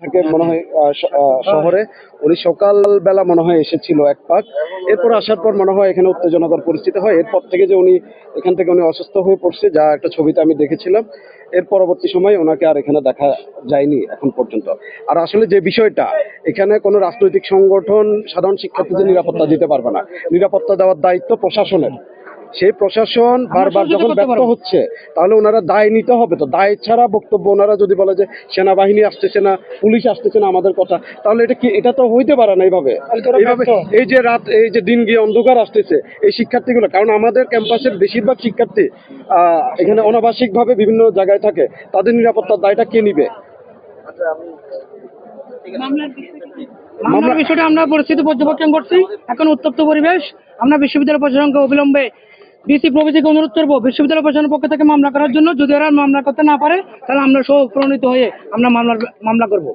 থাকে মনে হয় শ- আহ, শহরে। উনি সকাল বেলা মনে হয় এসেছিল এক পাক। এরপর আসার পর মনে হয় এখানে উত্তেজনাকর পরিস্থিতি হয়। এরপর থেকে যে উনি এখান থেকে উনি অসুস্থ হয়ে পড়ছে যা একটা ছবিতে আমি দেখেছিলাম। এর পরবর্তী সময় ওনাকে আর এখানে দেখা যায়নি এখন পর্যন্ত। আর আসলে যে বিষয়টা এখানে কোনো রাজনৈতিক সংগঠন সাধারণ শিক্ষার্থীদের নিরাপত্তা দিতে পারবে না। নিরাপত্তা দেওয়ার দায়িত্ব প্রশাসনের। সেই প্রশাসন বারবার যখন ব্যর্থ হচ্ছে তাহলে ওনারা দায় নিতে হবে তো। দায় ছাড়া বক্তব্য ওনারা যদি বলে যে সেনাবাহিনী আসতেছে না পুলিশ আসতেছে না আমাদের কথা তাহলে এটা কি এটা তো হইতে পারে না এইভাবে। এইভাবে এই যে রাত এই যে দিন গিয়ে অন্ধকার আসতেছে এই শিক্ষার্থীগুলো কারণ আমাদের ক্যাম্পাসের বেশিরভাগ শিক্ষার্থী এখানে অনাবাসিক ভাবে বিভিন্ন জায়গায় থাকে তাদের নিরাপত্তার দায়টা কে নিবে? মামলার বিষয়টা আমরা পরিস্থিতি পর্যবেক্ষণ করছি। এখন উত্তপ্ত পরিবেশ আমরা বিশ্ববিদ্যালয় প্রশাসনকে অবিলম্বে ডিসি প্রভৃতিকে অনুরোধ করব, বিশ্ববিদ্যালয় প্রশাসনের পক্ষ থেকে মামলা করার জন্য। যদি ওরা মামলা করতে না পারে, তাহলে আমরা সহ প্রণীত হয়ে আমরা মামলা মামলা করব।